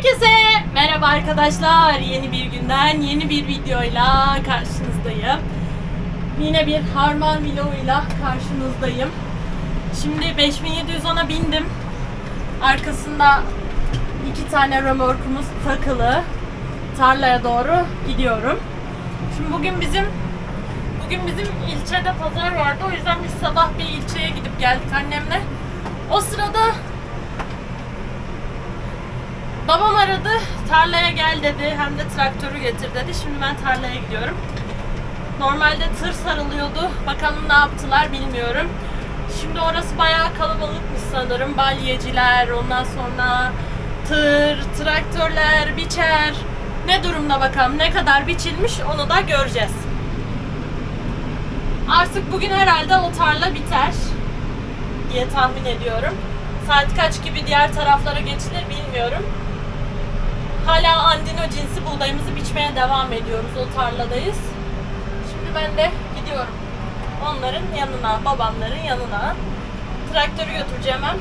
Herkese merhaba arkadaşlar. Yeni bir günden yeni bir videoyla karşınızdayım. Yine bir harman vloguyla karşınızdayım. Şimdi 5710'a bindim. Arkasında iki tane römorkumuz takılı. Tarlaya doğru gidiyorum. Şimdi bugün bizim bugün bizim ilçede pazar vardı. O yüzden biz sabah bir ilçeye gidip geldik annemle. O sırada Babam aradı, tarlaya gel dedi, hem de traktörü getir dedi. Şimdi ben tarlaya gidiyorum. Normalde tır sarılıyordu. Bakalım ne yaptılar bilmiyorum. Şimdi orası bayağı kalabalıkmış sanırım. Balyeciler, ondan sonra tır, traktörler, biçer. Ne durumda bakalım, ne kadar biçilmiş onu da göreceğiz. Artık bugün herhalde o tarla biter diye tahmin ediyorum. Saat kaç gibi diğer taraflara geçilir bilmiyorum. Hala andino cinsi buğdayımızı biçmeye devam ediyoruz. O tarladayız. Şimdi ben de gidiyorum. Onların yanına, babamların yanına. Traktörü götüreceğim hem.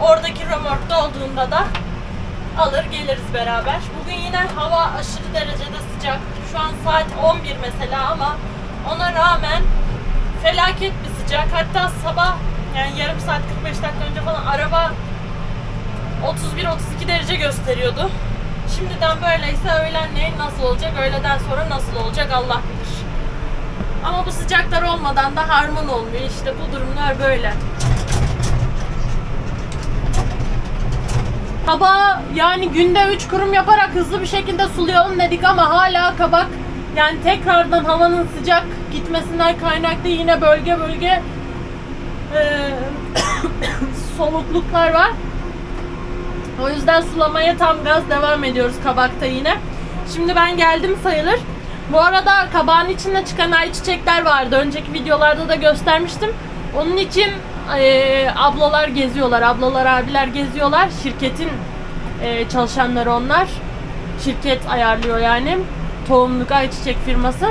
Oradaki römorkta olduğunda da alır geliriz beraber. Bugün yine hava aşırı derecede sıcak. Şu an saat 11 mesela ama ona rağmen felaket bir sıcak. Hatta sabah yani yarım saat 45 dakika önce falan araba 31-32 derece gösteriyordu. Şimdiden böyleyse öğlenleyin nasıl olacak, öğleden sonra nasıl olacak Allah bilir. Ama bu sıcaklar olmadan da harman olmuyor. İşte bu durumlar böyle. Kabağı yani günde 3 kurum yaparak hızlı bir şekilde sulayalım dedik ama hala kabak yani tekrardan havanın sıcak gitmesinden kaynaklı yine bölge bölge eee, solukluklar var. O yüzden sulamaya tam gaz devam ediyoruz kabakta yine. Şimdi ben geldim sayılır. Bu arada kabağın içinde çıkan ayçiçekler vardı. Önceki videolarda da göstermiştim. Onun için eee, ablalar geziyorlar. Ablalar, abiler geziyorlar. Şirketin eee, çalışanları onlar. Şirket ayarlıyor yani. Tohumluk ayçiçek firması.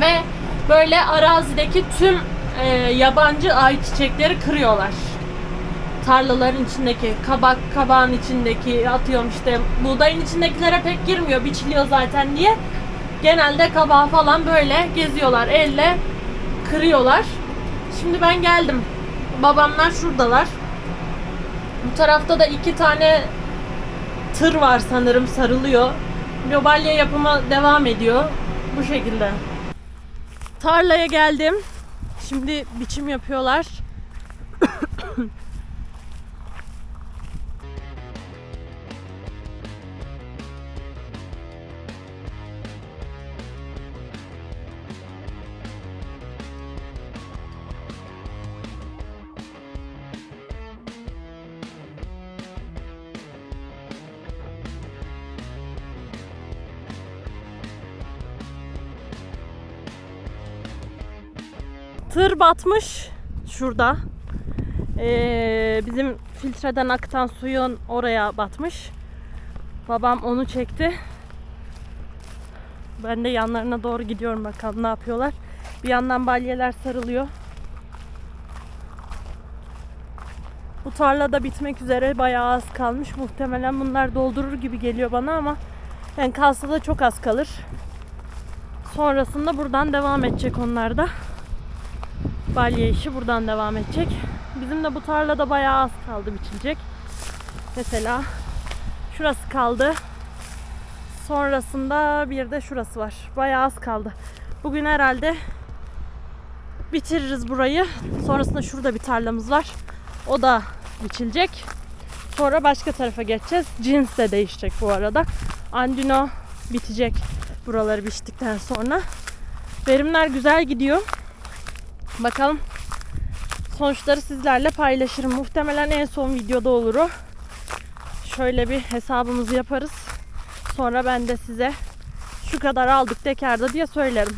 Ve böyle arazideki tüm eee, yabancı ayçiçekleri kırıyorlar tarlaların içindeki kabak kabağın içindeki atıyorum işte buğdayın içindekilere pek girmiyor biçiliyor zaten diye. Genelde kabağı falan böyle geziyorlar elle kırıyorlar. Şimdi ben geldim. Babamlar şuradalar. Bu tarafta da iki tane tır var sanırım sarılıyor. Globalya yapıma devam ediyor. Bu şekilde. Tarlaya geldim. Şimdi biçim yapıyorlar Batmış şurada. Ee, bizim filtreden akıtan suyun oraya batmış. Babam onu çekti. Ben de yanlarına doğru gidiyorum bakalım ne yapıyorlar. Bir yandan balyeler sarılıyor. Bu tarla da bitmek üzere bayağı az kalmış. Muhtemelen bunlar doldurur gibi geliyor bana ama yani kalsa da çok az kalır. Sonrasında buradan devam edecek onlar da balya işi buradan devam edecek. Bizim de bu tarlada bayağı az kaldı biçilecek. Mesela şurası kaldı. Sonrasında bir de şurası var. Bayağı az kaldı. Bugün herhalde bitiririz burayı. Sonrasında şurada bir tarlamız var. O da biçilecek. Sonra başka tarafa geçeceğiz. Cins de değişecek bu arada. Andino bitecek buraları biçtikten sonra. Verimler güzel gidiyor. Bakalım sonuçları sizlerle paylaşırım. Muhtemelen en son videoda olur o. Şöyle bir hesabımızı yaparız. Sonra ben de size şu kadar aldık tekarda diye söylerim.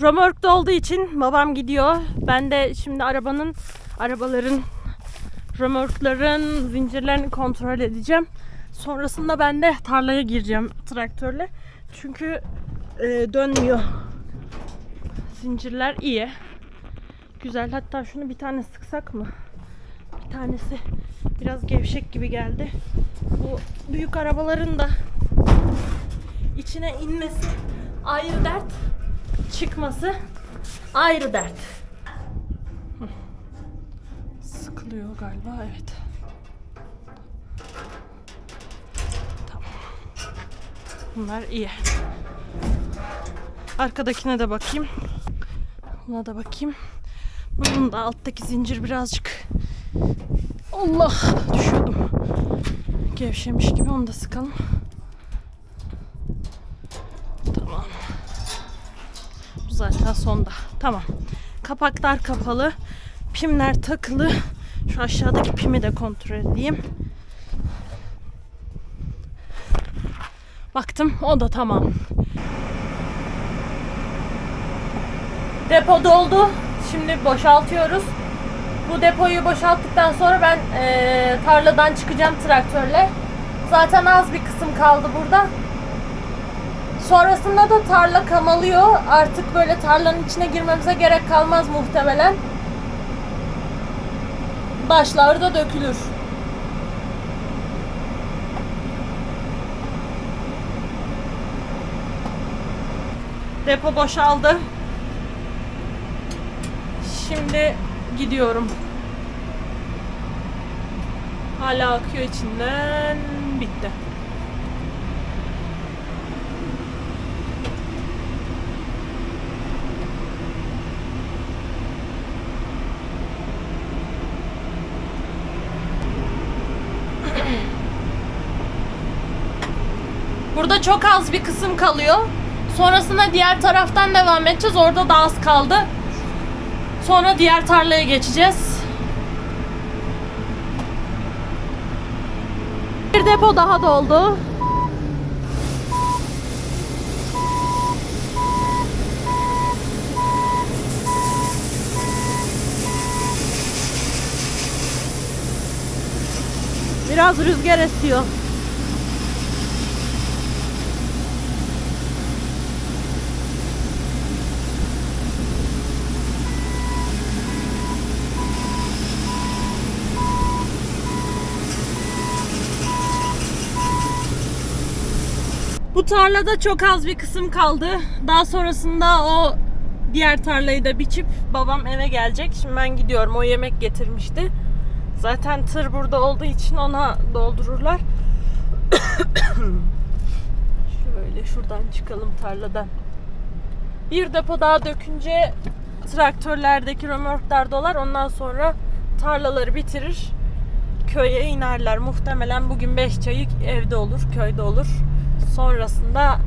Römork'ta olduğu için babam gidiyor. Ben de şimdi arabanın, arabaların, römorkların zincirlerini kontrol edeceğim. Sonrasında ben de tarlaya gireceğim traktörle. Çünkü e, dönmüyor. Zincirler iyi. Güzel. Hatta şunu bir tane sıksak mı? Bir tanesi biraz gevşek gibi geldi. Bu büyük arabaların da içine inmesi ayrı dert. Çıkması ayrı dert. Sıkılıyor galiba evet. Tamam. Bunlar iyi. Arkadakine de bakayım. Buna da bakayım. Bunun da alttaki zincir birazcık Allah düşüyordum. Gevşemiş gibi onu da sıkalım. Tamam. Zaten sonda. Tamam. Kapaklar kapalı. Pimler takılı. Şu aşağıdaki pimi de kontrol edeyim. Baktım o da tamam. Depo doldu. Şimdi boşaltıyoruz. Bu depoyu boşalttıktan sonra ben eee, tarladan çıkacağım traktörle. Zaten az bir kısım kaldı burada. Sonrasında da tarla kamalıyor. Artık böyle tarlanın içine girmemize gerek kalmaz muhtemelen. Başları da dökülür. Depo boşaldı. Şimdi gidiyorum. Hala akıyor içinden. Bitti. Çok az bir kısım kalıyor. Sonrasında diğer taraftan devam edeceğiz. Orada da az kaldı. Sonra diğer tarlaya geçeceğiz. Bir depo daha doldu. Biraz rüzgar esiyor. Bu tarlada çok az bir kısım kaldı. Daha sonrasında o diğer tarlayı da biçip babam eve gelecek. Şimdi ben gidiyorum. O yemek getirmişti. Zaten tır burada olduğu için ona doldururlar. Şöyle şuradan çıkalım tarladan. Bir depo daha dökünce traktörlerdeki römorklar dolar. Ondan sonra tarlaları bitirir. Köye inerler. Muhtemelen bugün 5 çayı evde olur, köyde olur. Sonrasında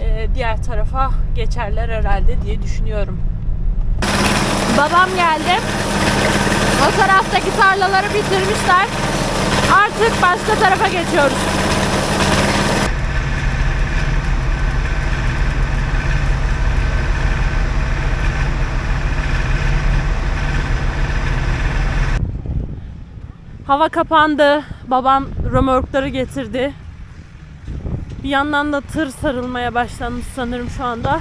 e, diğer tarafa geçerler herhalde diye düşünüyorum. Babam geldi. O taraftaki tarlaları bitirmişler. Artık başka tarafa geçiyoruz. Hava kapandı. Babam römorkları getirdi. Bir yandan da tır sarılmaya başlanmış sanırım şu anda.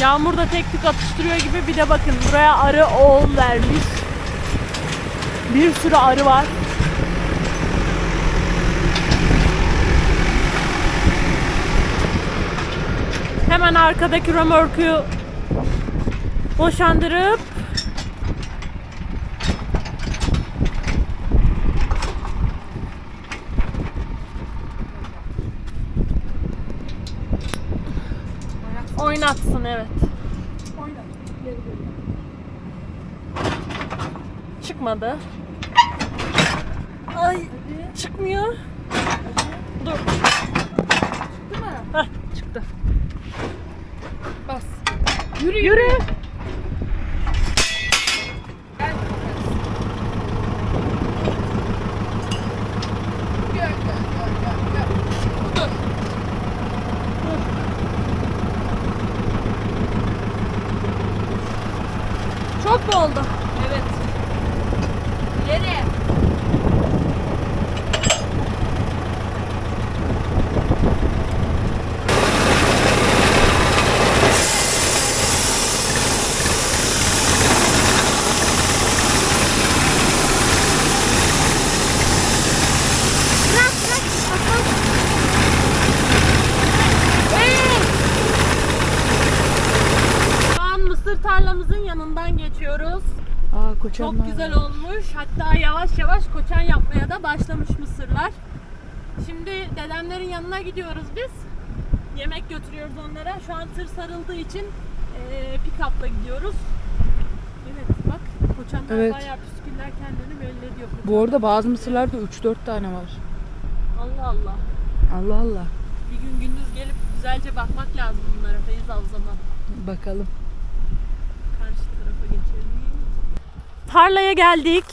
Yağmur da tek tük atıştırıyor gibi bir de bakın buraya arı oğul vermiş. Bir sürü arı var. Hemen arkadaki römorku boşandırıp oynatsın evet. Çıkmadı. Ay çıkmıyor. Dur. Çıktı mı? Heh, çıktı. Bas. Yürü Yürü. Gel. Çok oldu. Yanına gidiyoruz biz. Yemek götürüyoruz onlara. Şu an tır sarıldığı için eee pick-up'la gidiyoruz. Evet bak koçanlar Evet. bayağı püsküller kendini belli ediyor. Bu arada bazı mısırlarda 3-4 tane var. Allah Allah. Allah Allah. Bir gün gündüz gelip güzelce bakmak lazım bunlara Feyiz al zaman. Bakalım. Karşı tarafa geçelim. Tarlaya geldik.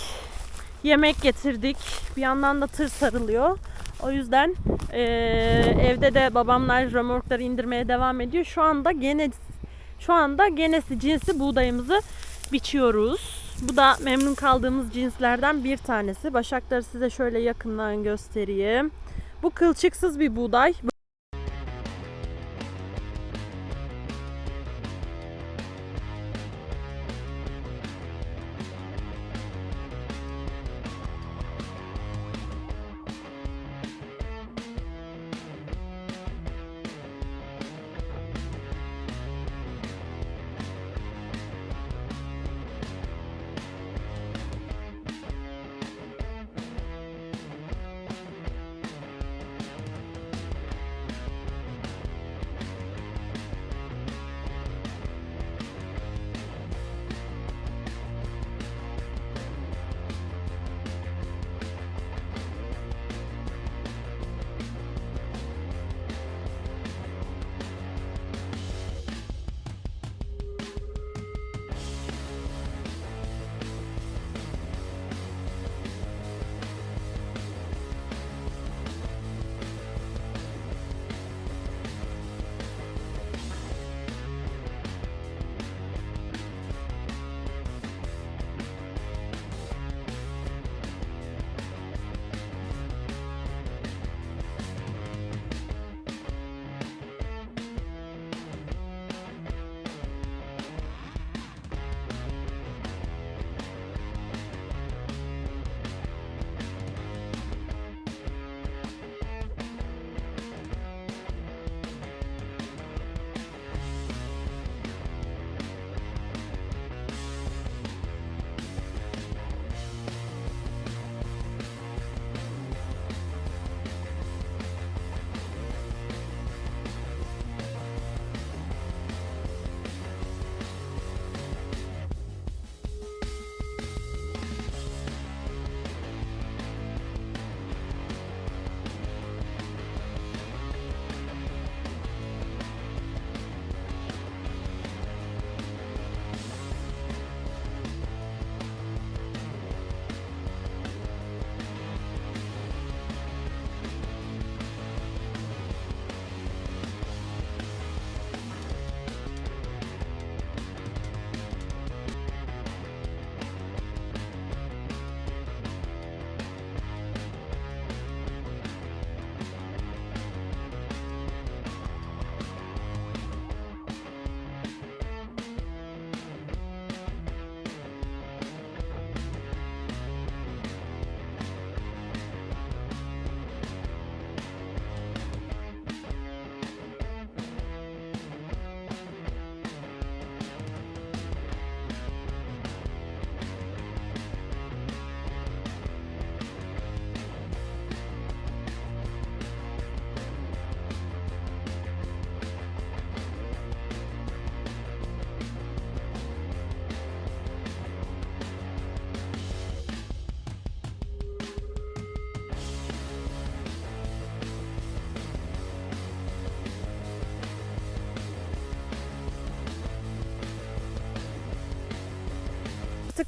Yemek getirdik. Bir yandan da tır sarılıyor. O yüzden eee, evde de babamlar römorkları indirmeye devam ediyor. Şu anda gene şu anda genesi cinsi buğdayımızı biçiyoruz. Bu da memnun kaldığımız cinslerden bir tanesi. Başakları size şöyle yakından göstereyim. Bu kılçıksız bir buğday.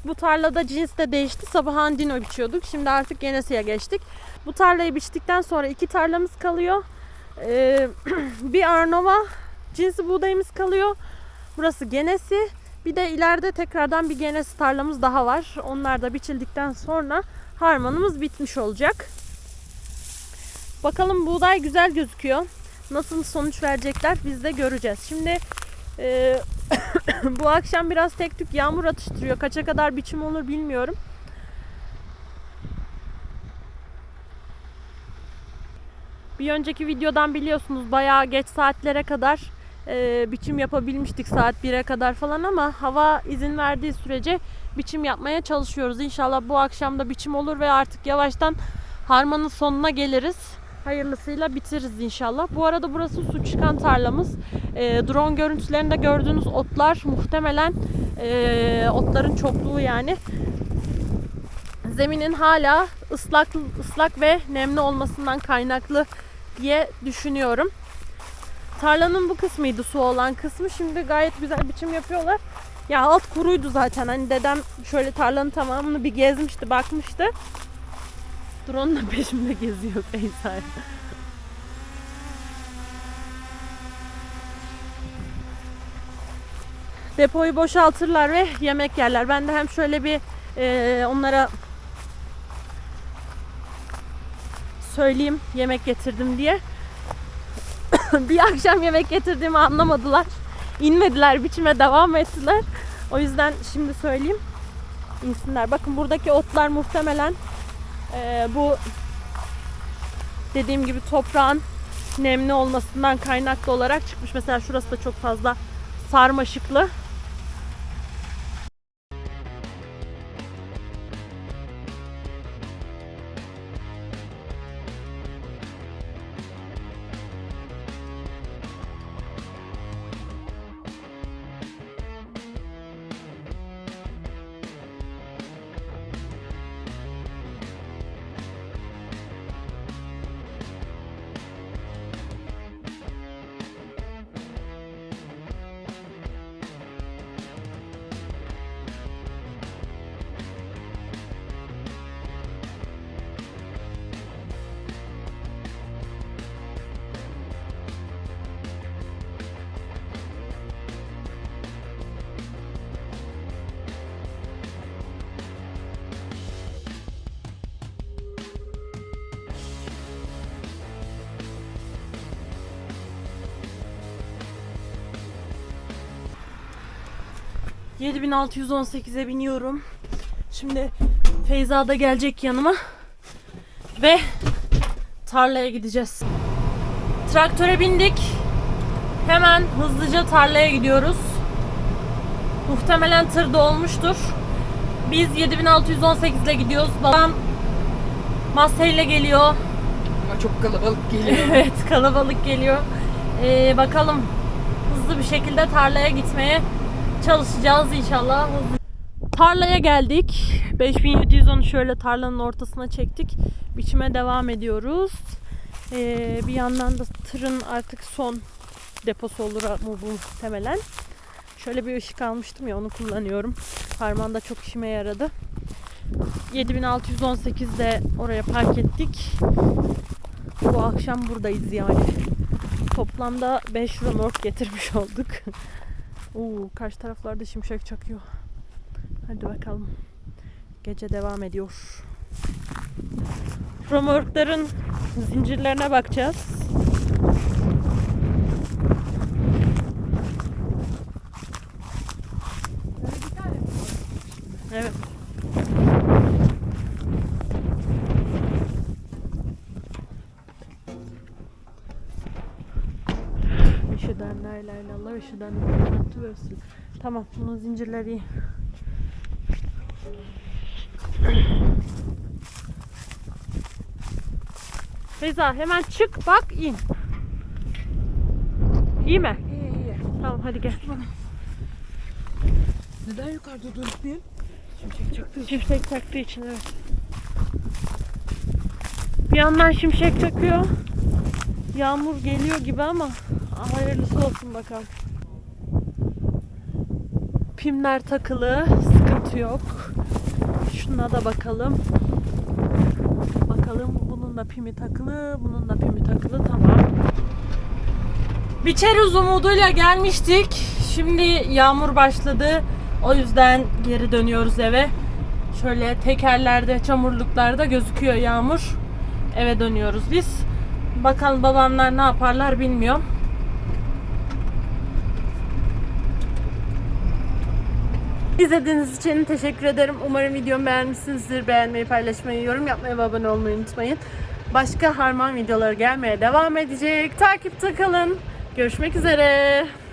Bu tarlada cins de değişti. Sabah Andino biçiyorduk. Şimdi artık Genesi'ye geçtik. Bu tarlayı biçtikten sonra iki tarlamız kalıyor. Ee, bir Arnova cinsi buğdayımız kalıyor. Burası Genesi. Bir de ileride tekrardan bir Genesi tarlamız daha var. Onlar da biçildikten sonra harmanımız bitmiş olacak. Bakalım buğday güzel gözüküyor. Nasıl sonuç verecekler biz de göreceğiz. Şimdi e, bu akşam biraz tek tük yağmur atıştırıyor. Kaça kadar biçim olur bilmiyorum. Bir önceki videodan biliyorsunuz bayağı geç saatlere kadar e, biçim yapabilmiştik saat 1'e kadar falan ama hava izin verdiği sürece biçim yapmaya çalışıyoruz. İnşallah bu akşam da biçim olur ve artık yavaştan harmanın sonuna geliriz. Hayırlısıyla bitiririz inşallah. Bu arada burası su çıkan tarlamız. E, drone görüntülerinde gördüğünüz otlar muhtemelen e, otların çokluğu yani. Zeminin hala ıslak ıslak ve nemli olmasından kaynaklı diye düşünüyorum. Tarlanın bu kısmıydı su olan kısmı. Şimdi gayet güzel biçim yapıyorlar. Ya alt kuruydu zaten. Hani dedem şöyle tarlanın tamamını bir gezmişti, bakmıştı. Drone da peşimde geziyor Feyza. Depoyu boşaltırlar ve yemek yerler. Ben de hem şöyle bir e, onlara söyleyeyim yemek getirdim diye. bir akşam yemek getirdiğimi anlamadılar. İnmediler, biçime devam ettiler. O yüzden şimdi söyleyeyim. İnsinler. Bakın buradaki otlar muhtemelen e, bu dediğim gibi toprağın nemli olmasından kaynaklı olarak çıkmış. Mesela şurası da çok fazla sarmaşıklı. ...7618'e biniyorum. Şimdi Feyza da gelecek yanıma. Ve tarlaya gideceğiz. Traktöre bindik. Hemen hızlıca tarlaya gidiyoruz. Muhtemelen tır dolmuştur. Biz 7618 ile gidiyoruz. Babam masayla geliyor. Ama çok kalabalık geliyor. Evet kalabalık geliyor. Ee, bakalım hızlı bir şekilde tarlaya gitmeye çalışacağız inşallah. Tarlaya geldik. 5710'u şöyle tarlanın ortasına çektik. Biçime devam ediyoruz. Ee, bir yandan da tırın artık son deposu olur mu bu muhtemelen. Şöyle bir ışık almıştım ya onu kullanıyorum. Harmanda çok işime yaradı. 7618'de oraya park ettik. Bu akşam buradayız yani. Toplamda 5 römork getirmiş olduk. Oo, karşı taraflarda şimşek çakıyor. Hadi bakalım. Gece devam ediyor. Römorkların zincirlerine bakacağız. Evet. La illallah ve Muhammeden Resul. Tamam bunun zincirleri iyi. Hemen çık bak in. İyi mi? İyi iyi. Tamam hadi gel. Neden yukarıda durmayayım? Şimşek çaktı. Şimşek çaktığı için evet. Bir yandan şimşek çakıyor. Yağmur geliyor gibi ama hayırlısı olsun bakalım. Pimler takılı, sıkıntı yok. Şuna da bakalım. Bakalım bunun da pimi takılı, bunun da pimi takılı tamam. Biçeriz umuduyla gelmiştik. Şimdi yağmur başladı. O yüzden geri dönüyoruz eve. Şöyle tekerlerde, çamurluklarda gözüküyor yağmur. Eve dönüyoruz biz. Bakalım babamlar ne yaparlar bilmiyorum. İzlediğiniz için teşekkür ederim. Umarım videomu beğenmişsinizdir. Beğenmeyi, paylaşmayı, yorum yapmayı ve abone olmayı unutmayın. Başka harman videoları gelmeye devam edecek. Takipte kalın. Görüşmek üzere.